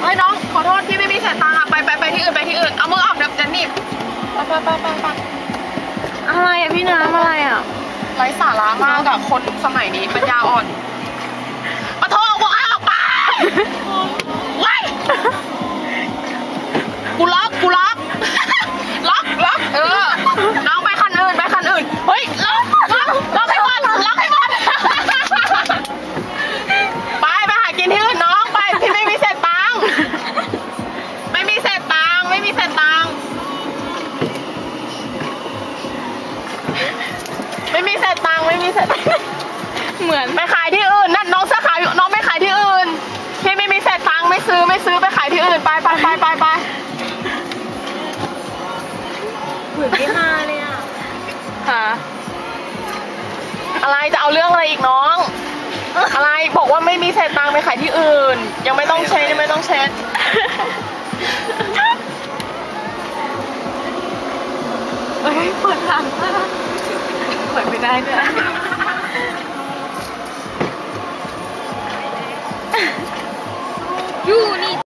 เฮ้ยน้องขอโทษที่ไม่มีสายตาไปไปไปที่อื่นไปที่อื่นเอามือออกเดี๋ยวจะหนีบไปไปไปไปไปอะไรอะพี่น้ำอะไรอะไร้สาระมากกับคนสมัยนี้ปัญญาอ่อนมาโทรบอกให้ออกไปไว้กูล็อกกูล็อก ม่มีเศษตังค์เหมือนไปขายที่อื่นนั่นน้องเสื้อขาวอยู่น้องไปขายที่อื่นพี่ไม่มีเศษตังค์ไม่ซื้อไม่ซื้อไปขายที่อื่นไปไปไปไปไปเหมือนพี่ฮาเลยอะค่ะอะไรจะเอาเรื่องอะไรอีกน้อง อะไรบอกว่าไม่มีเศษตังค์ไปขายที่อื่น ยังไม่ต้องเช็ดยังไม่ต้องเช็ดเฮ้ยเปิดทาง เปิดไม่ได้ด้วย